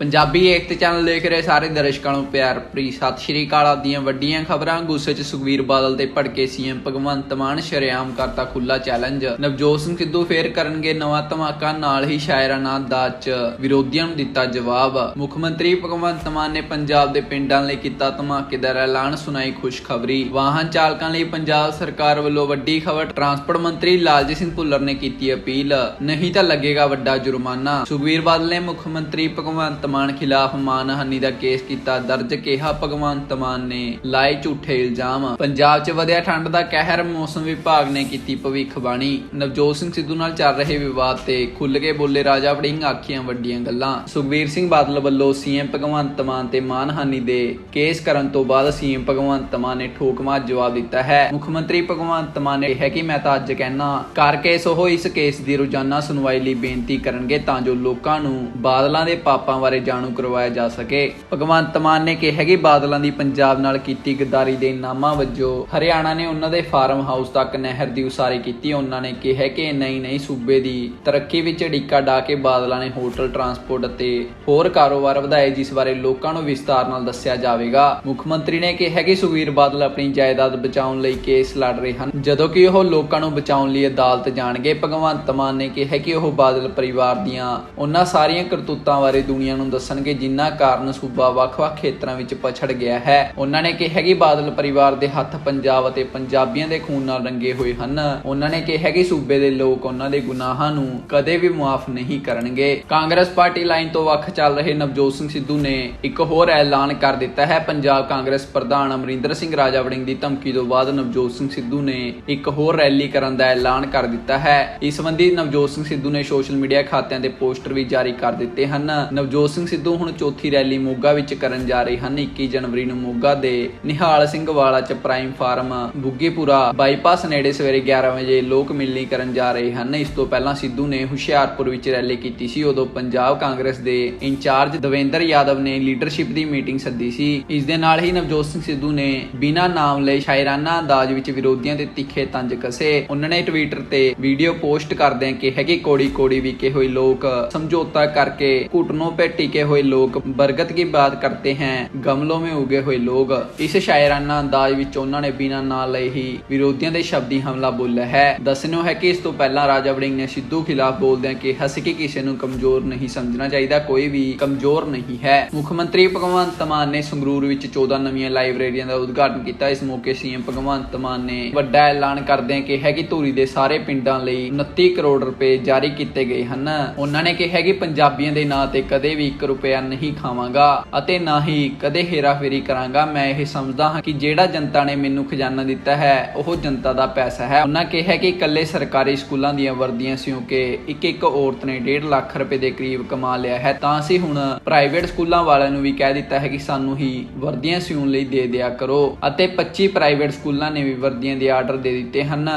ਪੰਜਾਬੀ ਏਕਤਾ channel ਦੇਖ ਰਹੇ ਸਾਰੇ ਦਰਸ਼ਕਾਂ ਨੂੰ ਪਿਆਰ ਭਰੀ ਸਤਿ ਸ਼੍ਰੀ ਅਕਾਲ ਆਦੀਆਂ ਵੱਡੀਆਂ ਖਬਰਾਂ। ਗੁੱਸੇ 'ਚ ਸੁਖਵੀਰ ਬਾਦਲ ਤੇ ਭੜਕੇ ਸੀਐਮ ਭਗਵੰਤ ਮਾਨ ਸ਼ਰੇਆਮ ਕਰਤਾ ਖੁੱਲਾ ਚੈਲੰਜ। ਨਵਜੋਤ ਸਿੰਘ ਸਿੱਧੂ ਫੇਰ ਕਰਨਗੇ ਨਵਾਂ ਧਮਾਕਾ, ਨਾਲ ਹੀ ਸ਼ਾਇਰਾਨਾ ਅੰਦਾਜ਼ ਵਿਰੋਧੀਆਂ ਨੂੰ ਦਿੱਤਾ ਜਵਾਬ। ਮੁੱਖ ਮੰਤਰੀ ਭਗਵੰਤ ਮਾਨ ਨੇ ਪੰਜਾਬ ਦੇ ਪਿੰਡਾਂ ਲਈ ਕੀਤਾ ਧਮਾਕੇਦਾਰ ਐਲਾਨ, ਸੁਣਾਈ ਖੁਸ਼ਖਬਰੀ। ਵਾਹਨ ਚਾਲਕਾਂ ਲਈ ਪੰਜਾਬ ਸਰਕਾਰ ਵੱਲੋਂ ਵੱਡੀ ਖਬਰ, ਟਰਾਂਸਪੋਰਟ ਮੰਤਰੀ ਲਾਲਜੀਤ ਸਿੰਘ ਭੁੱਲਰ ਨੇ ਕੀਤੀ ਅਪੀਲ। ਨਹੀਂ ਤਾਂ ਲੱਗੇਗਾ ਵੱਡਾ ਜੁਰਮਾਨਾ। ਸੁਖਵੀਰ ਬਾਦਲ ਨੇ ਮੁੱਖ ਮੰਤਰੀ ਭਗਵੰਤ ਮਾਨ ਖਿਲਾਫ ਮਾਨਹਾਨੀ ਦਾ ਕੇਸ ਕੀਤਾ, ਦਰਜ ਕਿਹਾ ਭਗਵੰਤ ਮਾਨ ਨੇ ਲਾਏ ਝੂਠੇ ਇਲਜ਼ਾਮ। ਪੰਜਾਬ 'ਚ ਵਧਿਆ ਠੰਡ ਦਾ ਕਹਿਰ ਮੌਸਮ ਵਿਭਾਗ ਨੇ ਕੀਤੀ ਭਵਿੱਖਬਾਣੀ। ਨਵਜੋਤ ਸਿੰਘ ਸਿੱਧੂ ਨਾਲ ਚੱਲ ਰਹੇ ਵਿਵਾਦ ਤੇ ਖੁੱਲ੍ਹ ਕੇ ਬੋਲੇ ਰਾਜਾ ਵੜਿੰਗ ਆਖੀਆਂ ਵੱਡੀਆਂ ਗੱਲਾਂ। ਸੁਖਵੀਰ ਸਿੰਘ ਬਾਦਲ ਵੱਲੋਂ ਸੀਐਮ ਭਗਵੰਤ ਮਾਨ ਤੇ ਮਾਨਹਾਨੀ ਦੇ ਕੇਸ ਕਰਨ ਤੋਂ ਬਾਅਦ ਸੀਐਮ ਭਗਵੰਤ ਮਾਨ ਨੇ ਠੋਕਮਾ ਜਵਾਬ ਦਿੱਤਾ ਹੈ। ਮੁੱਖ ਮੰਤਰੀ ਭਗਵੰਤ ਮਾਨ ਨੇ ਕਿਹਾ ਕਿ ਮੈਂ ਤਾਂ ਅੱਜ ਕਹਿਣਾ ਕਰ ਕੇਸ ਉਹ ਇਸ ਕੇਸ ਦੀ ਰੋਜ਼ਾਨਾ ਸੁਣਵਾਈ ਲਈ ਬੇਨਤੀ ਕਰਨਗੇ ਤਾਂ ਜੋ ਲੋਕਾਂ ਨੂੰ ਬਾਦਲਾਂ ਦੇ ਪਾਪਾਂ ਬਾਰੇ ਜਾਣੂ ਕਰਵਾਇਆ ਜਾ ਸਕੇ। ਭਗਵੰਤ ਮਾਨ ਨੇ ਕਿਹਾ ਕਿ ਬਾਦਲਾਂ ਦੀ ਪੰਜਾਬ ਨਾਲ ਕੀਤੀ ਗਦਾਰੀ ਦੇ ਨਾਮਾਂ ਵਜੋਂ ਹਰਿਆਣਾ ਨੇ ਉਹਨਾਂ ਦੇ ਫਾਰਮ ਹਾਊਸ ਤੱਕ ਨਹਿਰ ਦੀ ਉਸਾਰੀ ਕੀਤੀ। ਉਹਨਾਂ ਨੇ ਕਿਹਾ ਕਿ ਨਹੀਂ ਨਹੀਂ ਸੂਬੇ ਦੀ ਤਰੱਕੀ ਵਿੱਚ ਢਿੱਕਾ ਡਾ ਕੇ ਬਾਦਲਾਂ ਨੇ ਹੋਟਲ, ਟਰਾਂਸਪੋਰਟ ਅਤੇ ਹੋਰ ਕਾਰੋਬਾਰ ਵਧਾਏ, ਜਿਸ ਬਾਰੇ ਲੋਕਾਂ ਨੂੰ ਵਿਸਤਾਰ ਨਾਲ ਦੱਸਿਆ ਜਾਵੇਗਾ। ਮੁੱਖ ਮੰਤਰੀ ਨੇ ਕਿਹਾ ਕਿ ਸੁਖਵੀਰ ਬਾਦਲ ਆਪਣੀ ਜਾਇਦਾਦ ਬਚਾਉਣ ਲਈ ਕੇਸ ਲੜ ਰਹੇ ਹਨ। ਜਦੋਂ ਕਿ ਉਹ ਲੋਕਾਂ ਨੂੰ ਬਚਾਉਣ ਲਈ ਅਦਾਲਤ ਜਾਣਗੇ। ਭਗਵੰਤ ਮਾਨ ਨੇ ਕਿਹਾ ਕਿ ਉਹ ਬਾਦਲ ਪਰਿਵਾਰ ਦੀਆਂ ਉਹਨਾਂ ਸਾਰੀਆਂ ਕਰਤੂਤਾਂ ਬਾਰੇ ਦੁਨੀਆ ਨੂੰ ਦੱਸਣਗੇ ਜਿਨ੍ਹਾਂ ਕਾਰਨ ਸੂਬਾ ਵੱਖ-ਵੱਖ ਖੇਤਰਾਂ ਵਿੱਚ ਪਛੜ ਗਿਆ ਹੈ। ਉਹਨਾਂ ਨੇ ਕਿਹਾ ਕਿ ਬਾਦਲ ਪਰਿਵਾਰ ਦੇ ਹੱਥ ਪੰਜਾਬ ਅਤੇ ਪੰਜਾਬੀਆਂ ਦੇ ਖੂਨ ਨਾਲ ਰੰਗੇ ਹੋਏ ਹਨ। ਉਹਨਾਂ ਨੇ ਕਿਹਾ ਕਿ ਸੂਬੇ ਦੇ ਲੋਕ ਉਹਨਾਂ ਦੇ ਗੁਨਾਹਾਂ ਨੂੰ ਕਦੇ ਵੀ ਮੁਆਫ ਨਹੀਂ ਕਰਨਗੇ। ਕਾਂਗਰਸ ਪਾਰਟੀ ਲਾਈਨ ਤੋਂ ਵੱਖ ਚੱਲ ਰਹੇ ਨਵਜੋਤ ਸਿੰਘ ਸਿੱਧੂ ਨੇ ਇੱਕ ਹੋਰ ਐਲਾਨ ਕਰ ਦਿੱਤਾ ਹੈ। ਪੰਜਾਬ ਕਾਂਗਰਸ ਪ੍ਰਧਾਨ ਅਮਰਿੰਦਰ ਸਿੰਘ ਰਾਜਾ ਵੜਿੰਗ ਦੀ ਧਮਕੀ ਤੋਂ ਬਾਅਦ ਨਵਜੋਤ ਸਿੰਘ ਸਿੱਧੂ ਨੇ ਇੱਕ ਹੋਰ ਰੈਲੀ ਕਰਨ ਦਾ ਐਲਾਨ ਕਰ ਦਿੱਤਾ ਹੈ। ਇਸ ਸੰਬੰਧੀ ਨਵਜੋਤ ਸਿੰਘ ਸਿੱਧੂ ਨੇ ਸੋਸ਼ਲ ਮੀਡੀਆ ਖਾਤਿਆਂ ਤੇ ਪੋਸਟਰ ਵੀ ਜਾਰੀ ਕਰ ਦਿੱਤੇ ਹਨ। ਨਵਜੋਤ ਸਿੰਘ ਸਿੱਧੂ ਹੁਣ ਚੌਥੀ ਰੈਲੀ ਮੋਗਾ ਵਿੱਚ ਕਰਨ ਜਾ ਰਹੇ ਹਨ। 21 ਜਨਵਰੀ ਨੂੰ ਮੋਗਾ ਦੇ ਨਿਹਾਲ ਸਿੰਘ ਵਾਲਾ ਚ ਪ੍ਰਾਈਮ ਫਾਰਮ ਬੁੱਗੇਪੁਰਾ ਬਾਈਪਾਸ ਨੇੜੇ ਸਵੇਰੇ 11 ਵਜੇ ਲੋਕ ਮਿਲਣੀ ਕਰਨ ਜਾ ਰਹੇ ਹਨ। ਇਸ ਤੋਂ ਪਹਿਲਾਂ ਸਿੱਧੂ ਨੇ ਹੁਸ਼ਿਆਰਪੁਰ ਵਿੱਚ ਰੈਲੀ ਕੀਤੀ ਸੀ। ਉਦੋਂ ਪੰਜਾਬ ਕਾਂਗਰਸ ਦੇ ਇੰਚਾਰਜ ਦਵਿੰਦਰ ਯਾਦਵ ਨੇ ਲੀਡਰਸ਼ਿਪ ਦੀ ਮੀਟਿੰਗ ਸੱਦੀ ਸੀ। ਇਸ ਦੇ ਨਾਲ ਹੀ ਨਵਜੋਤ ਸਿੰਘ ਸਿੱਧੂ ਨੇ ਬਿਨਾਂ ਨਾਮ ਲਈ ਸ਼ਾਇਰਾਨਾ ਅੰਦਾਜ਼ ਵਿੱਚ ਵਿਰੋਧੀਆਂ ਤੇ ਤਿੱਖੇ ਤੰਜ ਕਸੇ। ਉਹਨਾਂ ਨੇ ਟਵਿੱਟਰ ਤੇ ਵੀਡੀਓ ਪੋਸਟ ਕਰਦਿਆਂ ਕਿਹਾ ਕਿ ਕੋੜੀ ਕੋੜੀ ਵਿਕੇ ਹੋਏ ਲੋਕ ਸਮਝੌਤਾ ਕਰਕੇ ਘੁਟਨੋਂ पे टिके हुए लोग बरगद की बात करते हैं गमलों में उगे हुए लोग ਇਸ ਸ਼ਾਇਰਾਨਾ ਅੰਦਾਜ਼ ਵਿੱਚ ਉਹਨਾਂ ਨੇ ਬਿਨਾਂ ਨਾਂ ਲਏ ਹੀ ਵਿਰੋਧੀਆਂ ਦੇ ਸ਼ਬਦੀ ਹਮਲਾ ਬੋਲਿਆ ਹੈ ਦੱਸਣੋ ਹੈ ਕਿ ਇਸ ਤੋਂ ਪਹਿਲਾਂ ਰਾਜਾ ਵੜਿੰਗ ਨੇ ਸਿੱਧੂ ਖਿਲਾਫ ਬੋਲਦਿਆਂ ਕਿਹਾ ਸੀ ਕਿ ਕਿਸੇ ਨੂੰ ਕਮਜ਼ੋਰ ਨਹੀਂ ਸਮਝਣਾ ਚਾਹੀਦਾ ਕੋਈ ਵੀ ਕਮਜ਼ੋਰ ਨਹੀਂ ਹੈ ਮੁੱਖ ਮੰਤਰੀ ਭਗਵੰਤ ਮਾਨ ਨੇ ਸੰਗਰੂਰ ਵਿੱਚ 14 ਨਵੀਆਂ ਲਾਇਬ੍ਰੇਰੀਆਂ ਦਾ ਉਦਘਾਟਨ ਕੀਤਾ ਇਸ ਮੌਕੇ ਸੀਐਮ ਭਗਵੰਤ ਮਾਨ ਨੇ ਵੱਡਾ ਐਲਾਨ ਕਰਦਿਆਂ ਕਿਹਾ ਕਿ ਧੂਰੀ ਦੇ ਸਾਰੇ ਪਿੰਡਾਂ ਲਈ 29 ਕਰੋੜ ਰੁਪਏ ਜਾਰੀ ਕੀਤੇ ਗਏ ਹਨ ਉਹਨਾਂ ਨੇ ਕਿਹਾ ਕਿ ਪੰਜਾਬੀਆਂ ਦੇ ਨਾਂ ਤੇ ਕਦੇ ਵੀ 1 ਰੁਪਿਆ ਨਹੀਂ ਖਾਵਾਂਗਾ ਅਤੇ ਨਾ ਹੀ ਕਦੇ ਹੇਰਾਫੇਰੀ ਕਰਾਂਗਾ। ਮੈਂ ਇਹ ਸਮਝਦਾ ਹਾਂ ਕਿ ਜਿਹੜਾ ਜਨਤਾ ਨੇ ਮੈਨੂੰ ਖਜ਼ਾਨਾ ਦਿੱਤਾ ਹੈ, ਉਹ ਜਨਤਾ ਦਾ ਪੈਸਾ ਹੈ। ਉਹਨਾਂ ਕਿਹਾ ਕਿ ਇਕੱਲੇ ਸਰਕਾਰੀ ਸਕੂਲਾਂ ਦੀਆਂ ਵਰਦੀਆਂ ਸਿਉਂ ਕੇ ਇੱਕ ਇੱਕ ਔਰਤ ਨੇ 1.5 ਲੱਖ ਰੁਪਏ ਦੇ ਕਰੀਬ ਕਮਾ ਲਿਆ ਹੈ। ਤਾਂ ਅਸੀਂ ਹੁਣ ਪ੍ਰਾਈਵੇਟ ਸਕੂਲਾਂ ਵਾਲਿਆਂ ਨੂੰ ਵੀ ਕਹਿ ਦਿੱਤਾ ਹੈ ਕਿ ਸਾਨੂੰ ਹੀ ਵਰਦੀਆਂ ਸਿਉਣ ਲਈ ਦੇ ਦਿਆ ਕਰੋ ਅਤੇ 25 ਪ੍ਰਾਈਵੇਟ ਸਕੂਲਾਂ ਨੇ ਵੀ ਵਰਦੀਆਂ ਦੇ ਆਰਡਰ ਦੇ ਦਿੱਤੇ ਹਨ।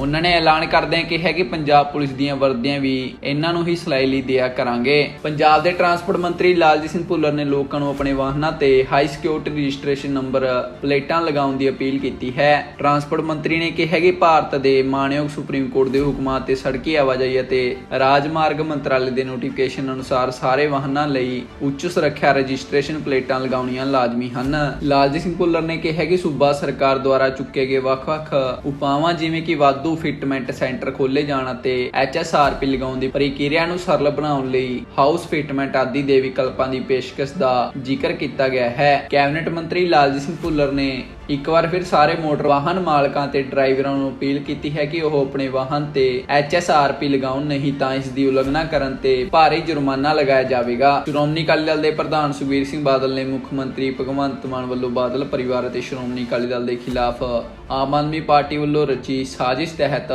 ਉਹਨਾਂ ਨੇ ਐਲਾਨ ਕਰਦਿਆਂ ਕਿਹਾ ਕਿ ਪੰਜਾਬ ਪੁਲਿਸ ਦੀਆਂ ਵਰਦੀਆਂ ਵੀ ਇਹਨਾਂ ਨੂੰ ਹੀ ਸਿਲਾਈ ਲਈ ਦਿਆ ਕਰਾਂਗੇ। ਪੰਜਾਬ ਦੇ ਟਰਾਂਸਪੋਰਟ ਮੰਤਰੀ ਲਾਲਜੀਤ ਸਿੰਘ ਭੁੱਲਰ ਨੇ ਲੋਕਾਂ ਨੂੰ ਆਪਣੇ ਵਾਹਨਾਂ ਤੇ ਹਾਈ ਸਿਕਿਉਰਿਟੀ ਰਜਿਸਟ੍ਰੇਸ਼ਨ ਨੰਬਰ ਪਲੇਟਾਂ ਲਗਾਉਣ ਦੀ ਅਪੀਲ ਕੀਤੀ ਹੈ। ਟਰਾਂਸਪੋਰਟ ਮੰਤਰੀ ਨੇ ਕਿਹਾ ਕਿ ਭਾਰਤ ਦੇ ਮਾਣਯੋਗ ਸੁਪਰੀਮ ਕੋਰਟ ਦੇ ਹੁਕਮਾਂ ਤੇ ਸੜਕੀ ਆਵਾਜਾਈ ਅਤੇ ਰਾਜਮਾਰਗ ਮੰਤਰਾਲੇ ਦੇ ਨੋਟੀਫਿਕੇਸ਼ਨ ਅਨੁਸਾਰ ਸਾਰੇ ਵਾਹਨਾਂ ਲਈ ਉੱਚ ਸੁਰੱਖਿਆ ਰਜਿਸਟ੍ਰੇਸ਼ਨ ਪਲੇਟਾਂ ਲਗਾਉਣੀਆਂ ਲਾਜ਼ਮੀ ਹਨ। ਲਾਲਜੀਤ ਸਿੰਘ ਭੁੱਲਰ ਨੇ ਕਿਹਾ ਕਿ ਸੂਬਾ ਸਰਕਾਰ ਦੁਆਰਾ ਚੁੱਕੇ ਗਏ ਵੱਖ-ਵੱਖ ਉਪਾਵਾਂ ਜਿਵੇਂ ਕਿ ਵਾਧੂ ਫਿਟਮੈਂਟ ਸੈਂਟਰ ਖੋਲੇ ਜਾਣ ਅਤੇ ਐਚਐਸਆਰਪੀ ਲਗਾਉਣ ਦੀ ਪ੍ਰਕਿਰਿਆ ਨੂੰ ਸਰਲ ਬਣਾਉਣ ਲਈ ਹਾਊਸ ਫਿਟਮੈਂਟ ਆਦਿ ਦੇ ਵਿਕਲਪਾਂ ਦੀ ਪੇਸ਼ਕਸ਼ ਦਾ ਜ਼ਿਕਰ ਕੀਤਾ ਗਿਆ ਹੈ। ਕੈਬਨਿਟ ਮੰਤਰੀ ਲਾਲਜੀਤ ਸਿੰਘ ਭੁੱਲਰ ਨੇ ਇੱਕ ਵਾਰ ਫਿਰ ਸਾਰੇ ਮੋਟਰ ਵਾਹਨ ਮਾਲਕਾਂ ਤੇ ਡਰਾਈਵਰਾਂ ਨੂੰ ਅਪੀਲ ਕੀਤੀ ਹੈ ਕਿ ਉਹ ਆਪਣੇ ਵਾਹਨ ਤੇ ਐਚਐਸਆਰਪੀ ਲਗਾਉਣ, ਨਹੀਂ ਤਾਂ ਇਸ ਦੀ ਉਲੰਘਣਾ ਕਰਨ ਤੇ ਭਾਰੀ ਜੁਰਮਾਨਾ ਲਗਾਇਆ ਜਾਵੇਗਾ। ਸ਼੍ਰੋਮਣੀ ਅਕਾਲੀ ਦਲ ਦੇ ਪ੍ਰਧਾਨ ਸੁਖਬੀਰ ਸਿੰਘ ਬਾਦਲ ਨੇ ਮੁੱਖ ਮੰਤਰੀ ਭਗਵੰਤ ਮਾਨ ਵੱਲੋਂ ਬਾਦਲ ਪਰਿਵਾਰ ਅਤੇ ਸ਼੍ਰੋਮਣੀ ਅਕਾਲੀ ਦਲ ਦੇ ਖਿਲਾਫ ਆਮ ਆਦਮੀ ਪਾਰਟੀ ਵੱਲੋਂ ਰਚੀ ਸਾਜ਼ਿਸ਼ ਤਹਿਤ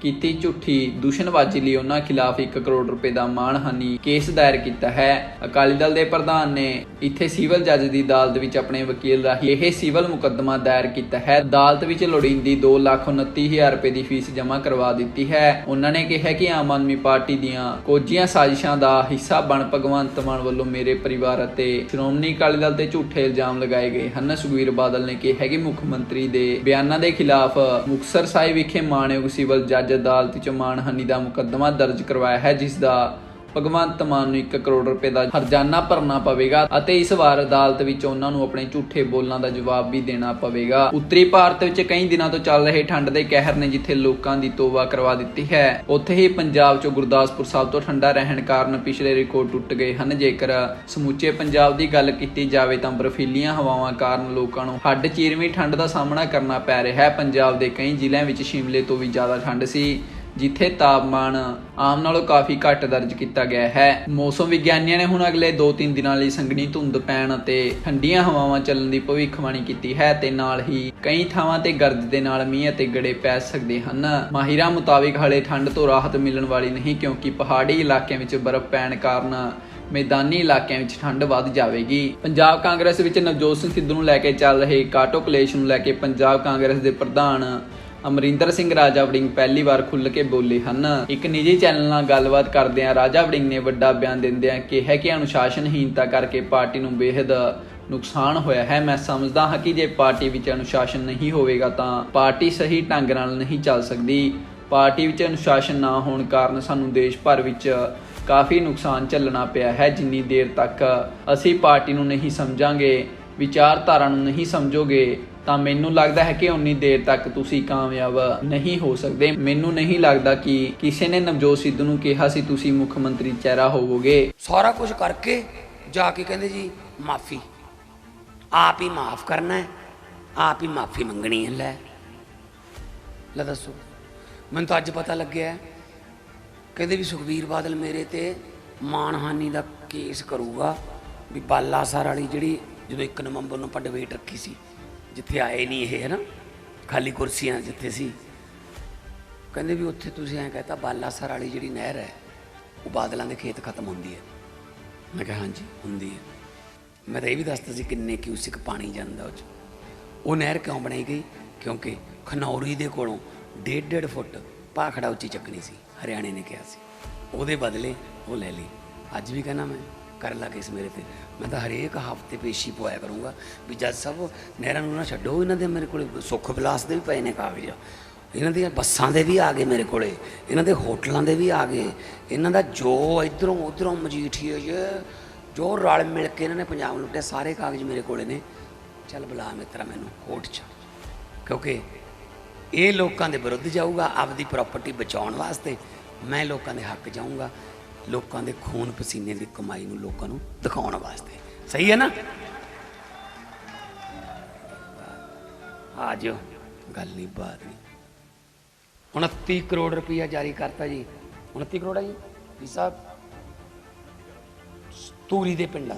ਕੀਤੀ ਝੂਠੀ ਦੂਸ਼ਣਬਾਜ਼ੀ ਲਈ ਉਹਨਾਂ ਖਿਲਾਫ 1 ਕਰੋੜ ਰੁਪਏ ਦਾ ਮਾਣਹਾਨੀ ਕੇਸ ਦਾਇਰ ਕੀਤਾ ਹੈ। ਅਕਾਲੀ ਦਲ ਦੇ ਪ੍ਰਧਾਨ ਨੇ ਇੱਥੇ ਸਿਵਲ ਜੱਜ ਦੀ ਅਦਾਲਤ ਵਿੱਚ ਆਪਣੇ ਵਕੀਲ ਰਾਹੀਂ ਇਹ ਸਿਵਲ ਮੁਕੱਦਮਾ ਦਾਇਰ ਕੀਤਾ ਹੈ। ਅਦਾਲਤ ਵਿੱਚ ਲੋੜੀਂਦੀ 2,29,000 ਰੁਪਏ ਦੀ ਫੀਸ ਜਮ੍ਹਾਂ ਕਰਵਾ ਦਿੱਤੀ ਹੈ। ਉਹਨਾਂ ਨੇ ਕਿਹਾ ਕਿ ਆਮ ਆਦਮੀ ਪਾਰਟੀ ਦੀਆਂ ਕੋਝੀਆਂ ਸਾਜ਼ਿਸ਼ਾਂ ਦਾ ਹਿੱਸਾ ਬਣ ਭਗਵੰਤ ਮਾਨ ਵੱਲੋਂ ਮੇਰੇ ਪਰਿਵਾਰ ਅਤੇ ਸ਼੍ਰੋਮਣੀ ਅਕਾਲੀ ਦਲ ਤੇ ਝੂਠੇ ਇਲਜ਼ਾਮ ਲਗਾਏ ਗਏ ਹਨ। ਸੁਖਬੀਰ ਬਾਦਲ ਨੇ ਕਿਹਾ ਕਿ ਮੁੱਖ ਮੰਤਰੀ ਦੇ ਬਿਆਨਾਂ ਦੇ ਖਿਲਾਫ ਮੁਕਤਸਰ ਸਾਹਿਬ ਵਿਖੇ ਮਾਣਯੋਗ ਸਿਵਲ ਜੱਜ ਅਦਾਲਤ 'ਚ ਮਾਣਹਾਨੀ ਦਾ ਮੁਕੱਦਮਾ ਦਰਜ ਕਰਵਾਇਆ ਹੈ ਜਿਸ ਦਾ ਭਗਵੰਤ ਮਾਨ ਨੂੰ 1 ਕਰੋੜ ਰੁਪਏ ਦਾ ਹਰਜਾਨਾ ਭਰਨਾ ਪਵੇਗਾ ਅਤੇ ਇਸ ਵਾਰ ਅਦਾਲਤ ਵਿੱਚ ਉਹਨਾਂ ਨੂੰ ਆਪਣੇ ਝੂਠੇ ਬੋਲਾਂ ਦਾ ਜਵਾਬ ਵੀ ਦੇਣਾ ਪਵੇਗਾ। ਉੱਤਰੀ ਭਾਰਤ ਵਿੱਚ ਕਈ ਦਿਨਾਂ ਤੋਂ ਚੱਲ ਰਹੇ ਠੰਡ ਦੇ ਕਹਿਰ ਨੇ ਜਿੱਥੇ ਲੋਕਾਂ ਦੀ ਤੋਬਾ ਕਰਵਾ ਦਿੱਤੀ ਹੈ। ਉੱਥੇ ਹੀ ਪੰਜਾਬ 'ਚ ਗੁਰਦਾਸਪੁਰ ਸਾਹਿਬ ਤੋਂ ਠੰਡਾ ਰਹਿਣ ਕਾਰਨ ਪਿਛਲੇ ਰਿਕਾਰਡ ਟੁੱਟ ਗਏ ਹਨ। ਜੇਕਰ ਸਮੁੱਚੇ ਪੰਜਾਬ ਦੀ ਗੱਲ ਕੀਤੀ ਜਾਵੇ ਤਾਂ ਬਰਫੀਲੀਆਂ ਹਵਾਵਾਂ ਕਾਰਨ ਲੋਕਾਂ ਨੂੰ ਹੱਡ ਚੀਰਵੀਂ ਠੰਡ ਦਾ ਸਾਹਮਣਾ ਕਰਨਾ ਪੈ ਰਿਹਾ ਹੈ। ਪੰਜਾਬ ਦੇ ਕਈ ਜ਼ਿਲ੍ਹਿਆਂ ਵਿੱਚ ਸ਼ਿਮਲੇ ਤੋਂ ਵੀ ਜ਼ਿਆਦਾ ਠੰਡ ਸੀ। ਜਿੱਥੇ ਤਾਪਮਾਨ ਆਮ ਨਾਲੋਂ ਕਾਫੀ ਘੱਟ ਦਰਜ ਕੀਤਾ ਗਿਆ ਹੈ। ਮੌਸਮ ਵਿਗਿਆਨੀਆਂ ਨੇ ਹੁਣ ਅਗਲੇ 2-3 ਦਿਨਾਂ ਲਈ ਸੰਘਣੀ ਧੁੰਦ ਪੈਣ ਅਤੇ ਠੰਡੀਆਂ ਹਵਾਵਾਂ ਚੱਲਣ ਦੀ ਭਵਿੱਖਬਾਣੀ ਕੀਤੀ ਹੈ ਤੇ ਨਾਲ ਹੀ ਕਈ ਥਾਵਾਂ ਤੇ ਗਰਜ ਦੇ ਨਾਲ ਮੀਂਹ ਅਤੇ ਗੜੇ ਪੈ ਸਕਦੇ ਹਨ। ਮਾਹਿਰਾਂ ਮੁਤਾਬਿਕ ਹਲੇ ਠੰਡ ਤੋਂ ਰਾਹਤ ਮਿਲਣ ਵਾਲੀ ਨਹੀਂ ਕਿਉਂਕਿ ਪਹਾੜੀ ਇਲਾਕਿਆਂ ਵਿੱਚ ਬਰਫ਼ ਪੈਣ ਕਾਰਨ ਮੈਦਾਨੀ ਇਲਾਕਿਆਂ ਵਿੱਚ ਠੰਡ ਵੱਧ ਜਾਵੇਗੀ। ਪੰਜਾਬ ਕਾਂਗਰਸ ਵਿੱਚ ਨਵਜੋਤ ਸਿੰਘ ਸਿੱਧੂ ਨੂੰ ਲੈ ਕੇ ਚੱਲ ਰਹੇ ਕਾਟੋ ਕਲੇਸ਼ ਨੂੰ ਲੈ ਕੇ ਪੰਜਾਬ ਕਾਂਗਰਸ ਦੇ ਪ੍ਰਧਾਨ ਅਮਰਿੰਦਰ ਸਿੰਘ ਰਾਜਾ ਵੜਿੰਗ ਪਹਿਲੀ ਵਾਰ ਖੁੱਲ੍ਹ ਕੇ ਬੋਲੇ ਹਨ। ਇੱਕ ਨਿੱਜੀ ਚੈਨਲ ਨਾਲ ਗੱਲਬਾਤ ਕਰਦਿਆਂ ਰਾਜਾ ਵੜਿੰਗ ਨੇ ਵੱਡਾ ਬਿਆਨ ਦਿੰਦਿਆਂ ਕਿਹਾ ਕਿ ਅਨੁਸ਼ਾਸਨਹੀਨਤਾ ਕਰਕੇ ਪਾਰਟੀ ਨੂੰ ਬੇਹੱਦ ਨੁਕਸਾਨ ਹੋਇਆ ਹੈ। ਮੈਂ ਸਮਝਦਾ ਹਾਂ ਕਿ ਜੇ ਪਾਰਟੀ ਵਿੱਚ ਅਨੁਸ਼ਾਸਨ ਨਹੀਂ ਹੋਵੇਗਾ ਤਾਂ ਪਾਰਟੀ ਸਹੀ ਢੰਗ ਨਾਲ ਨਹੀਂ ਚੱਲ ਸਕਦੀ। ਪਾਰਟੀ ਵਿੱਚ ਅਨੁਸ਼ਾਸਨ ਨਾ ਹੋਣ ਕਾਰਨ ਸਾਨੂੰ ਦੇਸ਼ ਭਰ ਵਿੱਚ ਕਾਫੀ ਨੁਕਸਾਨ ਝੱਲਣਾ ਪਿਆ ਹੈ। ਜਿੰਨੀ ਦੇਰ ਤੱਕ ਅਸੀਂ ਪਾਰਟੀ ਨੂੰ ਨਹੀਂ ਸਮਝਾਂਗੇ, ਵਿਚਾਰਧਾਰਾ ਨੂੰ ਨਹੀਂ ਸਮਝੋਗੇ ਤਾਂ ਮੈਨੂੰ ਲੱਗਦਾ ਹੈ ਕਿ ਉਨੀ ਦੇਰ ਤੱਕ ਤੁਸੀਂ ਕਾਮਯਾਬ ਨਹੀਂ ਹੋ ਸਕਦੇ। ਮੈਨੂੰ ਨਹੀਂ ਲੱਗਦਾ ਕਿ ਕਿਸੇ ਨੇ ਨਵਜੋਤ ਸਿੱਧੂ ਨੂੰ ਕਿਹਾ ਸੀ, ਤੁਸੀਂ ਮੁੱਖ ਮੰਤਰੀ ਚਿਹਰਾ ਹੋਵੋਗੇ। ਸਾਰਾ ਕੁਝ ਕਰਕੇ ਜਾ ਕੇ ਕਹਿੰਦੇ ਜੀ, ਮਾਫੀ। ਆਪ ਹੀ ਮਾਫ ਕਰਨਾ ਹੈ। ਆਪ ਹੀ ਮਾਫੀ ਮੰਗਣੀ ਹੈ, ਲੈ। ਲੈ ਦੱਸੋ। ਮੈਨੂੰ ਤਾਂ ਅੱਜ ਪਤਾ ਲੱਗਿਆ ਕਹਿੰਦੇ ਵੀ ਸੁਖਬੀਰ ਬਾਦਲ ਮੇਰੇ ਤੇ ਮਾਨਹਾਨੀ ਦਾ ਕੇਸ ਕਰੂਗਾ। ਵੀ ਬਾਲਾਸਰ ਵਾਲੀ ਜਿਹੜੀ, ਜਦੋਂ 1 ਨਵੰਬਰ ਨੂੰ ਆਪਾਂ ਡਿਬੇਟ ਰੱਖੀ ਸੀ ਜਿੱਥੇ ਆਏ ਨਹੀਂ ਇਹ ਹੈ ਨਾ ਖਾਲੀ ਕੁਰਸੀਆਂ ਜਿੱਥੇ ਸੀ। ਕਹਿੰਦੇ ਵੀ ਉੱਥੇ ਤੁਸੀਂ ਐਂ ਕਹਤਾ, ਬਾਲਾਸਰ ਵਾਲੀ ਜਿਹੜੀ ਨਹਿਰ ਹੈ, ਉਹ ਬਾਦਲਾਂ ਦੇ ਖੇਤ ਖਤਮ ਹੁੰਦੀ ਹੈ। ਮੈਂ ਕਿਹਾ, ਹਾਂਜੀ, ਹੁੰਦੀ ਹੈ। ਮੈਂ ਤਾਂ ਇਹ ਵੀ ਦੱਸਦਾ ਸੀ ਕਿੰਨੇ ਕਿਊਸਿਕ ਪਾਣੀ ਜਾਂਦਾ ਉਹ 'ਚ। ਉਹ ਨਹਿਰ ਕਿਉਂ ਬਣਾਈ ਗਈ? ਕਿਉਂਕਿ ਖਨੌਰੀ ਦੇ ਕੋਲੋਂ ਡੇਢ ਡੇਢ ਫੁੱਟ ਭਾਖੜਾ ਉੱਚੀ ਚੱਕਣੀ ਸੀ, ਹਰਿਆਣੇ ਨੇ ਕਿਹਾ ਸੀ। ਉਹਦੇ ਬਦਲੇ ਉਹ ਲੈ ਲਈ। ਅੱਜ ਵੀ ਕਹਿੰਦਾ ਮੈਂ। ਕਰ ਲਾ ਕੇਸ ਮੇਰੇ ਤੇ। ਮੈਂ ਤਾਂ ਹਰੇਕ ਹਫ਼ਤੇ ਪੇਸ਼ੀ ਪਵਾਇਆ ਕਰੂੰਗਾ ਵੀ ਜੱਜ ਸਾਹਿਬ ਨਹਿਰਾਂ ਨੂੰ ਨਾ ਛੱਡੋ, ਇਹਨਾਂ ਦੇ ਮੇਰੇ ਕੋਲੇ ਸੁੱਖ ਵਿਲਾਸ ਦੇ ਵੀ ਪਏ ਨੇ ਕਾਗਜ਼। ਇਹਨਾਂ ਦੀਆਂ ਬੱਸਾਂ ਦੇ ਵੀ ਆ ਗਏ ਮੇਰੇ ਕੋਲੇ, ਇਹਨਾਂ ਦੇ ਹੋਟਲਾਂ ਦੇ ਵੀ ਆ ਗਏ। ਇਹਨਾਂ ਦਾ ਜੋ ਇਧਰੋਂ ਉਧਰੋਂ ਮਜੀਠੀਏ ਜੇ ਜੋ ਰਲ ਮਿਲ ਕੇ ਇਹਨਾਂ ਨੇ ਪੰਜਾਬ ਲੁੱਟੇ ਸਾਰੇ ਕਾਗਜ਼ ਮੇਰੇ ਕੋਲੇ ਨੇ। ਚੱਲ ਬੁਲਾ ਮਿੱਤਰਾ ਮੈਨੂੰ, ਕੋਰਟ 'ਚ ਕਿਉਂਕਿ ਇਹ ਲੋਕਾਂ ਦੇ ਵਿਰੁੱਧ ਜਾਊਗਾ, ਆਪਦੀ ਪ੍ਰਾਪਰਟੀ ਬਚਾਉਣ ਵਾਸਤੇ। ਮੈਂ ਲੋਕਾਂ ਦੇ ਹੱਕ ਜਾਊਂਗਾ। ਲੋਕਾਂ ਦੇ ਖੂਨ ਪਸੀਨੇ ਦੀ ਕਮਾਈ ਨੂੰ ਲੋਕਾਂ ਨੂੰ ਦਿਖਾਉਣ ਵਾਸਤੇ। ਸਹੀ ਹੈ ਨਾ? ਆ ਜਾਓ। ਗੱਲ ਨਹੀਂ, ਬਾਤ ਨਹੀਂ। 29 ਕਰੋੜ ਰੁਪਇਆ ਜਾਰੀ ਕਰਤਾ ਜੀ। 29 ਕਰੋੜ ਹੈ ਜੀ ਜੀ ਸਾਹਿਬ। ਤੂਰੀ ਦੇ ਪਿੰਡਾਂ।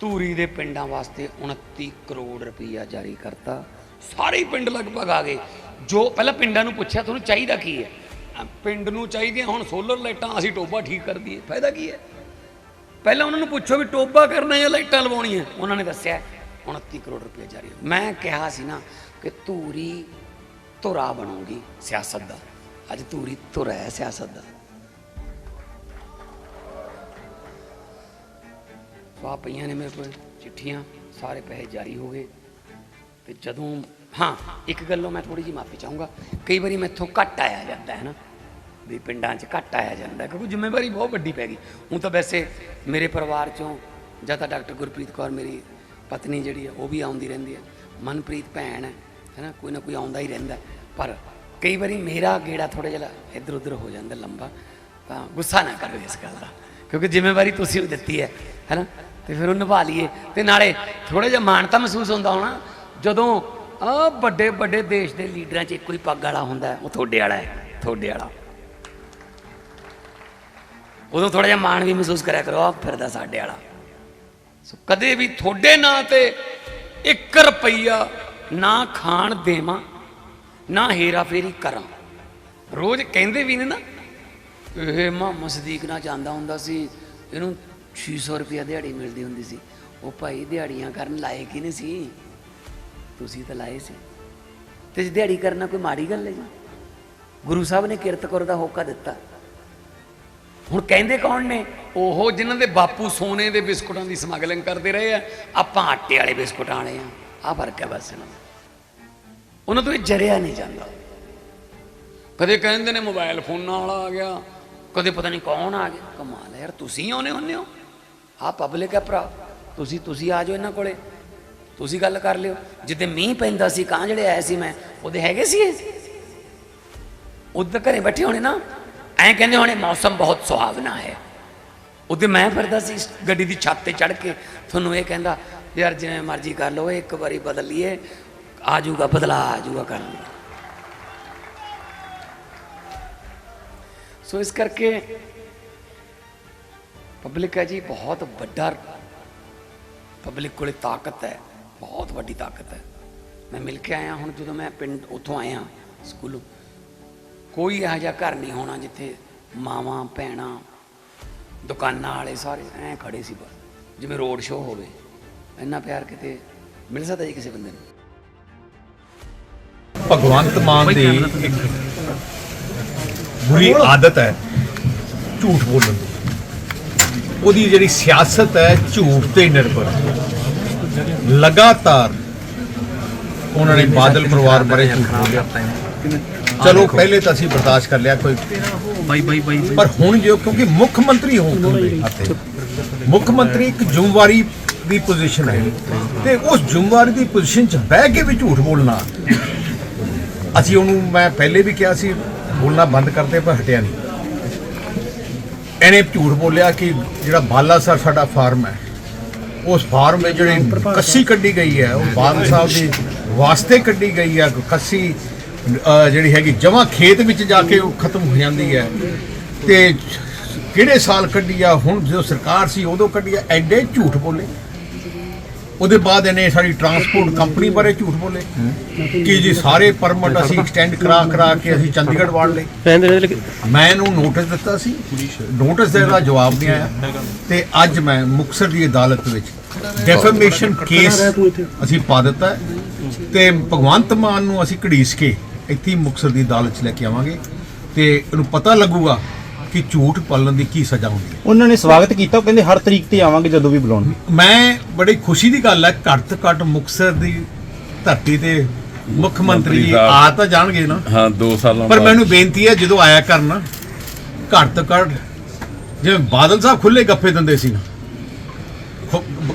ਤੂਰੀ ਦੇ ਪਿੰਡਾਂ ਵਾਸਤੇ 29 ਕਰੋੜ ਰੁਪਇਆ ਜਾਰੀ ਕਰਤਾ। ਸਾਰੇ ਪਿੰਡ ਲਗਭਗ ਆ ਗਏ। ਜੋ ਪਹਿਲਾਂ ਪਿੰਡਾਂ ਨੂੰ ਪੁੱਛਿਆ, ਤੁਹਾਨੂੰ ਚਾਹੀਦਾ ਕੀ ਹੈ? ਪਿੰਡ ਨੂੰ ਚਾਹੀਦੀਆਂ ਹੁਣ ਸੋਲਰ ਲਾਈਟਾਂ ਅਸੀਂ ਟੋਬਾ ਠੀਕ ਕਰ ਦਈਏ। ਫਾਇਦਾ ਕੀ ਹੈ? ਪਹਿਲਾਂ ਉਹਨਾਂ ਨੂੰ ਪੁੱਛੋ ਵੀ ਟੋਬਾ ਕਰਨਾ ਜਾਂ ਲਾਈਟਾਂ ਲਵਾਉਣੀਆਂ। ਉਹਨਾਂ ਨੇ ਦੱਸਿਆ 29 ਕਰੋੜ ਰੁਪਏ ਜਾਰੀ ਮੈਂ ਕਿਹਾ ਸੀ ਨਾ ਕਿ ਧੂਰੀ ਧੁਰਾ ਬਣੂਗੀ ਸਿਆਸਤ ਦਾ। ਅੱਜ ਧੂਰੀ ਧੁਰਾ ਹੈ ਸਿਆਸਤ ਦਾ। ਸੋ ਪਈਆਂ ਨੇ ਮੇਰੇ ਕੋਲ ਚਿੱਠੀਆਂ, ਸਾਰੇ ਪੈਸੇ ਜਾਰੀ ਹੋ ਗਏ। ਤੇ ਜਦੋਂ, ਹਾਂ, ਇੱਕ ਗੱਲੋਂ ਮੈਂ ਥੋੜੀ ਜਿਹੀ ਮਾਫੀ ਚਾਹੂੰਗਾ। ਕਈ ਵਾਰੀ ਮੈਥੋਂ ਘੱਟ ਆਇਆ ਜਾਂਦਾ ਹੈ ਨਾ। ਵੀ ਪਿੰਡਾਂ 'ਚ ਘੱਟ ਆਇਆ ਜਾਂਦਾ ਕਿਉਂਕਿ ਜ਼ਿੰਮੇਵਾਰੀ ਬਹੁਤ ਵੱਡੀ ਪੈ ਗਈ। ਹੁਣ ਤਾਂ ਵੈਸੇ ਮੇਰੇ ਪਰਿਵਾਰ 'ਚੋਂ ਜਾਂ ਤਾਂ ਡਾਕਟਰ ਗੁਰਪ੍ਰੀਤ ਕੌਰ, ਮੇਰੀ ਪਤਨੀ ਜਿਹੜੀ ਹੈ, ਉਹ ਵੀ ਆਉਂਦੀ ਰਹਿੰਦੀ ਹੈ। ਮਨਪ੍ਰੀਤ ਭੈਣ ਹੈ ਹੈਨਾ ਕੋਈ ਨਾ ਕੋਈ ਆਉਂਦਾ ਹੀ ਰਹਿੰਦਾ ਪਰ ਕਈ ਵਾਰੀ ਮੇਰਾ ਗੇੜਾ ਥੋੜਾ ਜਿਹਾ ਇੱਧਰ ਉੱਧਰ ਹੋ ਜਾਂਦਾ ਲੰਬਾ। ਤਾਂ ਗੁੱਸਾ ਨਾ ਕਰੋ ਇਸ ਗੱਲ ਦਾ, ਕਿਉਂਕਿ ਜ਼ਿੰਮੇਵਾਰੀ ਤੁਸੀਂ ਉਹ ਦਿੱਤੀ ਹੈ ਹੈਨਾ ਤੇ ਫਿਰ ਉਹ ਨਿਭਾ ਲਈਏ। ਤੇ ਨਾਲੇ ਥੋੜਾ ਜਿਹਾ ਮਾਣ ਤਾਂ ਮਹਿਸੂਸ ਹੁੰਦਾ ਹੋਣਾ, ਜਦੋਂ ਆ ਵੱਡੇ ਵੱਡੇ ਦੇਸ਼ ਦੇ ਲੀਡਰਾਂ 'ਚ ਇੱਕੋ ਹੀ ਪੱਗ ਵਾਲਾ ਹੁੰਦਾ ਉਹ ਤੁਹਾਡੇ ਵਾਲਾ ਹੈ, ਤੁਹਾਡੇ ਵਾਲਾ। ਉਦੋਂ ਥੋੜਾ ਜਿਹਾ ਮਾਣ ਵੀ ਮਹਿਸੂਸ ਕਰਿਆ ਕਰੋ ਆ ਫਿਰਦਾ ਸਾਡੇ ਵਾਲਾ। ਸੋ ਕਦੇ ਵੀ ਤੁਹਾਡੇ ਨਾਂ ਤੇ 1 ਰੁਪਈਆ ਨਾ ਖਾਣ ਦੇਵਾਂ, ਨਾ ਹੇਰਾ ਫੇਰੀ ਕਰਾਂ। ਰੋਜ਼ ਕਹਿੰਦੇ ਵੀ ਨੇ ਨਾ, ਇਹ ਮੁਹੰਮਦ ਸਦੀਕ ਨਾਲ ਜਾਂਦਾ ਹੁੰਦਾ ਸੀ, ਇਹਨੂੰ 600 ਰੁਪਇਆ ਦਿਹਾੜੀ ਮਿਲਦੀ ਹੁੰਦੀ ਸੀ। ਉਹ ਭਾਈ ਦਿਹਾੜੀਆਂ ਕਰਨ ਲਾਏ ਕਿ ਨਹੀਂ ਸੀ? ਤੁਸੀਂ ਤਾਂ ਲਾਏ ਸੀ। ਤੇ ਦਿਹਾੜੀ ਕਰਨਾ ਕੋਈ ਮਾੜੀ ਗੱਲ ਹੈ ਜੀ? ਗੁਰੂ ਸਾਹਿਬ ਨੇ ਕਿਰਤ ਕਰੋ ਦਾ ਹੋਕਾ ਦਿੱਤਾ। ਹੁਣ ਕਹਿੰਦੇ ਕੌਣ ਨੇ? ਉਹ ਜਿਨ੍ਹਾਂ ਦੇ ਬਾਪੂ ਸੋਨੇ ਦੇ ਬਿਸਕੁਟਾਂ ਦੀ ਸਮਗਲਿੰਗ ਕਰਦੇ ਰਹੇ ਆ, ਆਪਾਂ ਆਟੇ ਵਾਲੇ ਬਿਸਕੁਟਾਂ ਵਾਲੇ ਆ। ਆ ਫ਼ਰਕ ਹੈ ਬਸ ਇਹਨਾਂ ਦਾ। ਉਹਨਾਂ ਤੋਂ ਇਹ ਜਰਿਆ ਨਹੀਂ ਜਾਂਦਾ। ਕਦੇ ਕਹਿੰਦੇ ਨੇ ਮੋਬਾਈਲ ਫੋਨਾਂ ਵਾਲਾ ਆ ਗਿਆ, ਕਦੇ ਪਤਾ ਨਹੀਂ ਕੌਣ ਆ ਗਿਆ। ਕਮਾਲ ਹੈ ਯਾਰ, ਤੁਸੀਂ ਆਉਨੇ ਹੁੰਨੇ ਹੋ। ਆ ਪਬਲਿਕ ਹੈ ਭਰਾ। ਤੁਸੀਂ ਤੁਸੀਂ ਆ ਜਾਓ ਇਹਨਾਂ ਕੋਲੇ। ਤੁਸੀਂ ਗੱਲ ਕਰ ਲਿਓ। ਜਿੱਦੇ ਮੀਂਹ ਪੈਂਦਾ ਸੀ ਕਾਂ ਜਿਹੜੇ ਆਏ ਸੀ ਮੈਂ, ਉਹਦੇ ਹੈਗੇ ਸੀ ਇਹ? ਉੱਧਰ ਘਰੇ ਬੈਠੇ ਹੋਣੇ ਨਾ? ਐਂ ਕਹਿੰਦੇ ਹੋਣੇ, ਮੌਸਮ ਬਹੁਤ ਸੁਹਾਵਣਾ ਹੈ। ਉਹਦੇ ਮੈਂ ਫਿਰਦਾ ਸੀ, ਗੱਡੀ ਦੀ ਛੱਤ ਤੇ ਚੜ ਕੇ, ਤੁਹਾਨੂੰ ਇਹ ਕਹਿੰਦਾ ਯਾਰ ਜਿਵੇਂ ਮਰਜ਼ੀ ਕਰ ਲਓ, ਇੱਕ ਵਾਰੀ ਬਦਲ ਲਈਏ ਆ ਜਾਊਗਾ, ਬਦਲਾ ਆ ਜਾਊਗਾ ਕਰ ਲਈ ਸੋ ਇਸ ਕਰਕੇ ਪਬਲਿਕ ਹੈ ਜੀ, ਬਹੁਤ ਵੱਡਾ ਪਬਲਿਕ ਕੋਲੇ ਤਾਕਤ ਹੈ, ਬਹੁਤ ਵੱਡੀ ਤਾਕਤ ਹੈ। ਮੈਂ ਮਿਲ ਕੇ ਆਇਆ, ਹੁਣ ਜਦੋਂ ਮੈਂ ਪਿੰਡ ਉੱਥੋਂ ਆਇਆ, ਸਕੂਲੋਂ ਕੋਈ ਇਹੋ ਜਿਹਾ ਘਰ ਨਹੀਂ ਹੋਣਾ ਜਿੱਥੇ ਮਾਵਾਂ, ਭੈਣਾਂ, ਦੁਕਾਨਾਂ ਵਾਲੇ ਸਾਰੇ ਐ ਖੜੇ ਸੀ ਬਸ, ਜਿਵੇਂ ਰੋਡ ਸ਼ੋਅ ਹੋਵੇ। ਇੰਨਾ ਪਿਆਰ ਕਿਤੇ ਮਿਲ ਸਕਦਾ ਜੀ ਕਿਸੇ ਬੰਦੇ ਨੂੰ? ਭਗਵੰਤ ਮਾਨ ਦੀ ਇੱਕ ਬੁਰੀ ਆਦਤ ਹੈ ਝੂਠ ਬੋਲਣ ਦੀ। ਉਹਦੀ ਜਿਹੜੀ ਸਿਆਸਤ ਹੈ ਝੂਠ ਤੇ ਨਿਰਭਰ। ਲਗਾਤਾਰ ਉਹਨਾਂ ਨੇ ਬਾਦਲ ਪਰਿਵਾਰ ਬਾਰੇ ਝੂਠ ਬੋਲਿਆ? ਚਲੋ ਪਹਿਲੇ ਤਾਂ ਅਸੀਂ ਬਰਦਾਸ਼ਤ ਕਰ ਲਿਆ ਕੋਈ ਬਾਈ ਬਾਈ ਬਾਈ ਪਰ ਹੁਣ ਜੋ ਕਿਉਂਕਿ ਮੁੱਖ ਮੰਤਰੀ ਹੋ ਗਏ ਅਤੇ ਮੁੱਖ ਮੰਤਰੀ ਇੱਕ ਜ਼ਿੰਮੇਵਾਰੀ ਦੀ ਪੋਜੀਸ਼ਨ ਹੈ। ਤੇ ਉਸ ਜ਼ਿੰਮੇਵਾਰੀ ਦੀ ਪੋਜੀਸ਼ਨ 'ਚ ਬਹਿ ਕੇ ਵੀ ਝੂਠ ਬੋਲਣਾ। ਅਸੀਂ ਉਹਨੂੰ ਮੈਂ ਪਹਿਲੇ ਵੀ ਕਿਹਾ ਸੀ ਬੋਲਣਾ ਬੰਦ ਕਰਦੇ ਪਰ ਹਟਿਆ ਨਹੀਂ। ਇਹਨੇ ਝੂਠ ਬੋਲਿਆ ਕਿ ਜਿਹੜਾ ਬਾਲਾਸਰ ਸਾਡਾ ਫਾਰਮ ਹੈ ਉਸ ਫਾਰਮ ਵਿੱਚ ਜਿਹੜੀ ਕੱਸੀ ਕੱਢੀ ਗਈ ਹੈ, ਉਹ ਬਾਦਲ ਸਾਹਿਬ ਦੀ ਵਾਸਤੇ ਕੱਢੀ ਗਈ ਹੈ, ਕੱਸੀ ਜਿਹੜੀ ਹੈਗੀ ਜਮਾ ਖੇਤ ਵਿੱਚ ਜਾ ਕੇ ਉਹ ਖਤਮ ਹੋ ਜਾਂਦੀ ਹੈ। ਤੇ ਕਿਹੜੇ ਸਾਲ ਕੱਢੀ ਆ? ਹੁਣ ਜਦੋਂ ਸਰਕਾਰ ਸੀ ਉਦੋਂ ਕੱਢੀ ਆ, ਐਡੇ ਝੂਠ ਬੋਲੇ। ਉਹਦੇ ਬਾਅਦ ਇਹਨੇ ਸਾਡੀ ਟਰਾਂਸਪੋਰਟ ਕੰਪਨੀ ਬਾਰੇ ਝੂਠ ਬੋਲੇ। ਕਿ ਜੀ ਸਾਰੇ ਪਰਮਿਟ ਅਸੀਂ ਐਕਸਟੈਂਡ ਕਰਾ ਕਰਾ ਕੇ ਅਸੀਂ ਚੰਡੀਗੜ੍ਹ ਵਾੜ ਲਏ। ਮੈਂ ਇਹਨੂੰ ਨੋਟਿਸ ਦਿੱਤਾ ਸੀ। ਨੋਟਿਸ ਦੇ ਦਾ ਜਵਾਬ ਨਹੀਂ ਆਇਆ। ਤੇ ਅੱਜ ਮੈਂ ਮੁਕਤਸਰ ਦੀ ਅਦਾਲਤ ਵਿੱਚ ਡੈਫੇਮੇਸ਼ਨ ਕੇਸ ਅਸੀਂ ਪਾ ਦਿੱਤਾ ਤੇ ਭਗਵੰਤ ਮਾਨ ਨੂੰ ਅਸੀਂ ਘੜੀਸ ਕੇ ਇੱਥੇ ਹੀ ਮੁਕਤਸਰ ਦੀ ਅਦਾਲਤ 'ਚ ਲੈ ਕੇ ਆਵਾਂਗੇ। ਤੇ ਇਹਨੂੰ ਪਤਾ ਲੱਗੂਗਾ ਕਿ ਝੂਠ ਪਾਲਣ ਦੀ ਕੀ ਸਜ਼ਾ ਹੁੰਦੀ ਹੈ? ਉਹਨਾਂ ਨੇ ਸਵਾਗਤ ਕੀਤਾ ਉਹ ਕਹਿੰਦੇ ਹਰ ਤਰੀਕ ਤੇ ਆਵਾਂਗੇ ਜਦੋਂ ਵੀ ਬੁਲਾਉਣ ਮੈਂ ਬੜੀ ਖੁਸ਼ੀ ਦੀ ਗੱਲ ਹੈ ਘੱਟ ਘੱਟ ਮੁਕਸਰ ਦੀ ਧਰਤੀ ਤੇ ਮੁੱਖ ਮੰਤਰੀ ਆ ਤਾਂ ਜਾਣਗੇ ਨਾ। ਹਾਂ 2 ਸਾਲਾਂ ਪਰ ਮੈਨੂੰ ਬੇਨਤੀ ਹੈ ਜਦੋਂ ਆਇਆ ਕਰਨਾ ਘੱਟ ਤੋਂ ਘੱਟ ਜਿਵੇਂ ਬਾਦਲ ਸਾਹਿਬ ਖੁੱਲੇ ਗੱਫੇ ਦਿੰਦੇ ਸੀ ਨਾ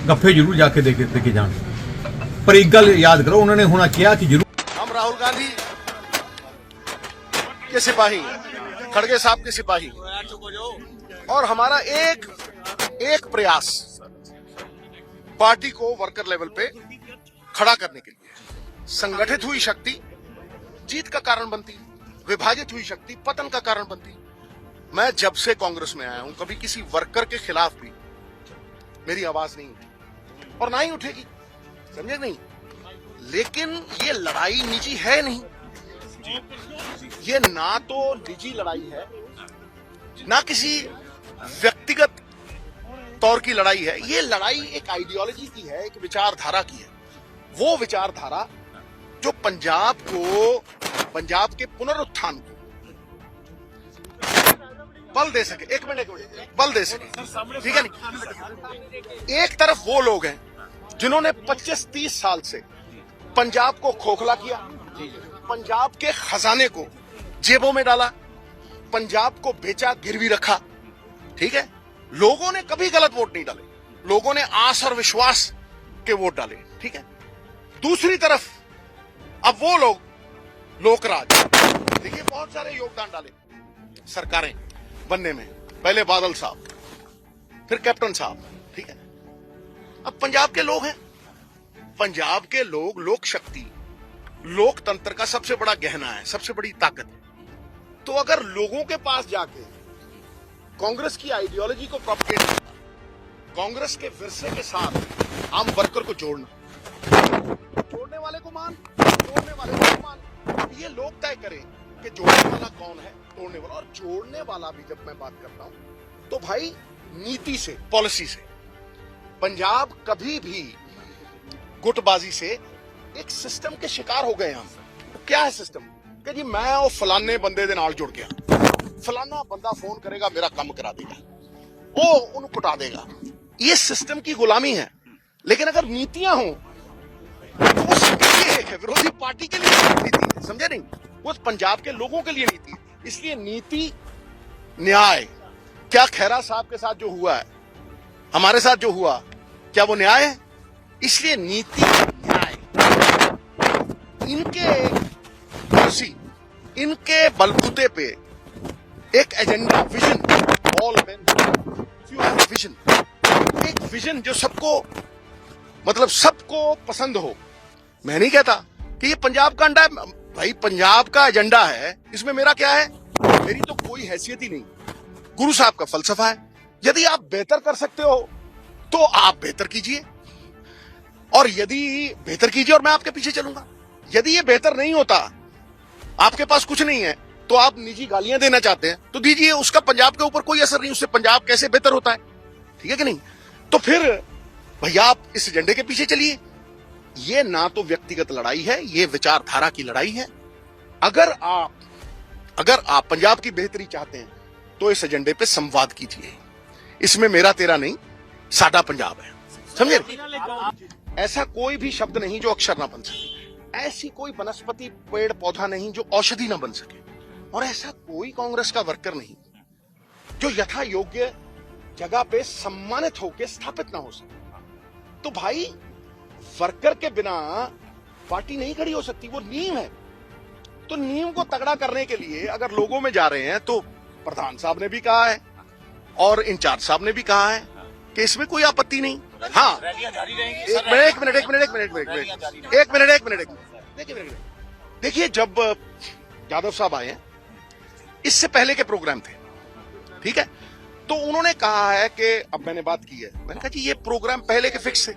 ਗੱਫੇ ਜ਼ਰੂਰ ਜਾ ਕੇ ਦੇ ਕੇ ਦੇ ਜਾਣ ਪਰ ਇੱਕ ਗੱਲ ਯਾਦ ਕਰੋ ਉਹਨਾਂ ਨੇ ਹੁਣਾ ਕਿਹਾ ਕਿ ਜ਼ਰੂਰ ਹਮ ਰਾਹੁਲ ਗਾਂਧੀ ਕੇ ਸਿਪਾਹੀ। खड़गे साहब के सिपाही। और हमारा एक एक प्रयास पार्टी को वर्कर लेवल पे खड़ा करने के लिए। संगठित हुई शक्ति, जीत का कारण बनती, विभाजित हुई शक्ति, पतन का कारण बनती। मैं जब से कांग्रेस में आया हूँ, कभी किसी वर्कर के खिलाफ भी मेरी आवाज़ नहीं उठी। और ना ही उठेगी, समझे नहीं? लेकिन ये लड़ाई निजी है नहीं। ये ना तो निजी लड़ाई है, ना किसी व्यक्तिगत तौर की लड़ाई है। ये लड़ाई एक आइडियोलॉजी की है, एक विचारधारा की है। वो विचारधारा जो पंजाब को, पंजाब के पुनरुत्थान को बल दे सके। एक मिनट बल दे सके। ठीक है नहीं? एक तरफ़ वो लोग हैं जिन्होंने 25-30 साल से पंजाब को खोखला किया पंजाब के खजाने को जेबों में डाला, पंजाब को बेचा, गिरवी रखा, ठीक है? लोगों ने कभी गलत वोट नहीं डाले। लोगों ने आस और विश्वास के वोट डाले, ठीक है? दूसरी तरफ़, अब वो लोग, लोकराज, देखिए बहुत सारे योगदान डाले सरकारें बनने में। पहले बादल साहब, फिर कैप्टन साहब, ठीक है? अब पंजाब के लोग हैं। पंजाब के लोग लोक शक्ति लोकतंत्र का सबसे बड़ा गहना है, सबसे बड़ी ताकत है। तो अगर लोगों के पास जाके कांग्रेस की आइडियोलॉजी को प्रोपगेट करना कांग्रेस के विरसे के साथ आम वर्कर को जोड़ना, जोड़ने वाले को मान तोड़ने वाले को मान, ये लोग तय करें कि जोड़ने वाला कौन है, तोड़ने वाला। और जोड़ने वाला भी जब मैं बात करता हूँ तो भाई नीति से पॉलिसी से, पंजाब कभी भी गुटबाजी से एक सिस्टम के शिकार हो गए हम क्या है सिस्टम कि जी मैं ਉਹ ਫਲਾਣੇ ਬੰਦੇ ਦੇ ਨਾਲ ਜੁੜ ਗਿਆ ਫਲਾਣਾ ਬੰਦਾ ਫੋਨ ਕਰੇਗਾ ਮੇਰਾ ਕੰਮ ਕਰਾ देगा ਉਹ ਉਹਨੂੰ ਕੁਟਾ देगा ये सिस्टम की गुलामी है लेकिन अगर नीतियां हो तो वो सबके लिए है विरोधी पार्टी के लिए नीति है समझे नहीं वो पंजाब के लोगों के लिए नीति है इसलिए नीति न्याय क्या खैरा साहब के साथ जो हुआ है हमारे साथ जो हुआ क्या वो न्याय है इसलिए नीति न्याय इनके कुर्सी इनके बलबूते पे एक agenda, vision all man vision एक विजन जो सबको मतलब सबको पसंद हो। मैं नहीं कहता कि ये पंजाब का अंडा भाई, पंजाब का एजेंडा है, इसमें मेरा क्या है? मेरी तो कोई हैसियत ही नहीं। गुरु साहब का फलसफा है। यदि आप बेहतर कर सकते हो तो आप बेहतर कीजिए। और यदि बेहतर कीजिए और मैं आपके पीछे चलूँगा। यदि ये बेहतर नहीं होता आपके पास कुछ नहीं है तो आप निजी गालियाँ देना चाहते हैं। तो दीजिए उसका पंजाब के ऊपर कोई असर नहीं उससे पंजाब कैसे बेहतर होता है? ठीक है कि नहीं? तो फिर भैया आप इस एजेंडे के पीछे चलिए। ये ना तो व्यक्तिगत लड़ाई है ये विचारधारा की लड़ाई है। अगर आप अगर आप पंजाब की बेहतरी चाहते हैं तो इस एजेंडे पे संवाद कीजिए। इसमें मेरा तेरा नहीं साडा पंजाब है। समझे? ऐसा कोई भी शब्द नहीं जो अक्षर ना बन सके। ऐसी कोई वनस्पति, पेड़, पौधा नहीं जो औषधि ना बन सके। और ऐसा कोई कांग्रेस का वर्कर नहीं, जो यथा योग्य जगह पे सम्मानित होकर स्थापित ना हो सके। तो भाई, वर्कर के बिना पार्टी नहीं खड़ी हो सकती, वो नींव है। तो नींव को तगड़ा करने के लिए अगर लोगों में जा रहे हैं तो प्रधान साहब ने भी कहा है, और इंचार्ज साहब ने भी कहा है कि इसमें कोई आपत्ति नहीं। हाँ। एक मिनट एक मिनट एक मिनट एक मिनट एक मिनट एक मिनट देखिए देखिए जब यादव साहब आए इससे पहले के प्रोग्राम थे ठीक है? तो उन्होंने कहा है कि अब मैंने बात की है। मैंने कहा जी ये प्रोग्राम पहले के फिक्स थे।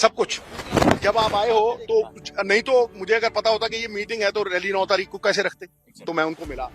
सब कुछ। जब आप आए हो तो नहीं तो मुझे अगर पता होता कि ये मीटिंग है तो रैली नौ तारीख को कैसे रखते? तो मैं उनको मिला।